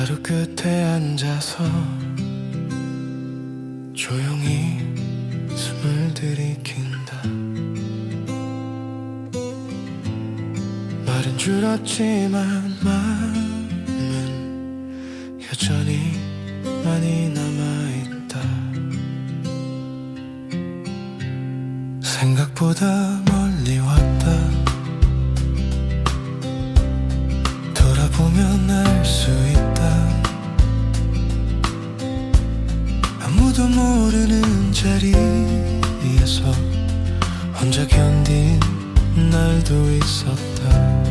하루 끝에 앉아서 조용히 숨을 들이킨다. 말은 줄었지만 마음은 여전히 많이 남아있다. 생각보다 멀리 왔다 아무도 모르는 자리에서 혼자 견딘 날도 있었다.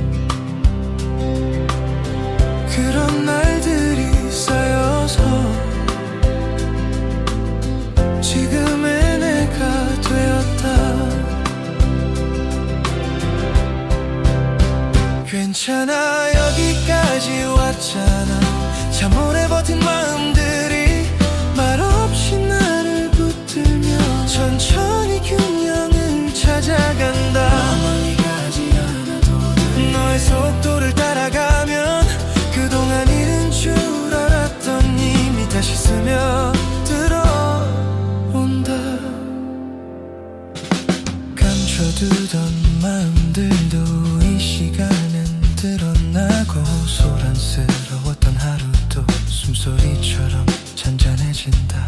그런 날들이 쌓여서 지금의 내가 되었다. 괜찮아 여기까지 왔잖아. 참 오래 버틴 마음들 마음들도 이 시간엔 드러나고 소란스러웠던 하루도 숨소리처럼 잔잔해진다.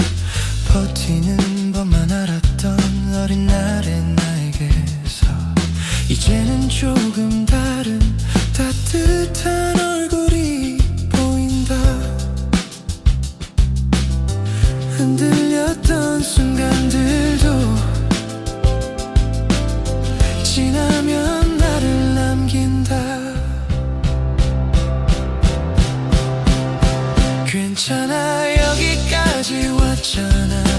버티는 법만 알았던 어린 날의 나에게서 이제는 조금 다른 따뜻한 얼굴이 보인다. 흔들렸던 순간들도 지나면 나를 남긴다. 괜찮아 여기까지 왔잖아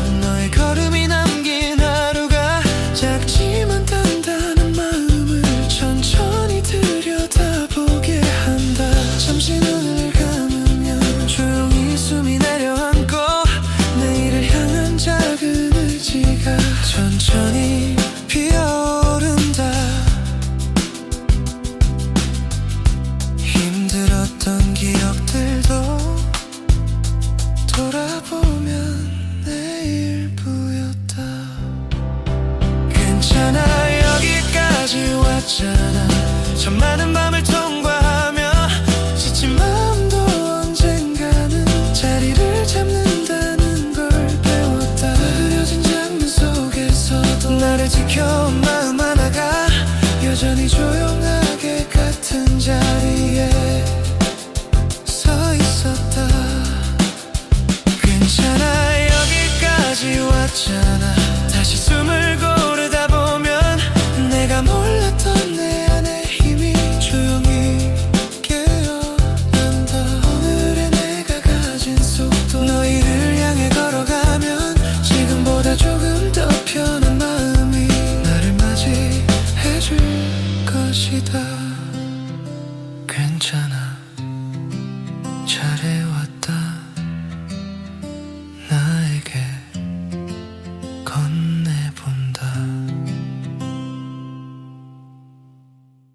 왔잖아. 참 많은 밤을 통과하며 지친 마음도 언젠가는 자리를 잡는다는 걸 배웠다. 흐려진 장면 속에서도 나를 지켜온 마음 하나가 여전히 조용하게 같은 자리에 서 있었다. 괜찮아 여기까지 왔잖아 지금보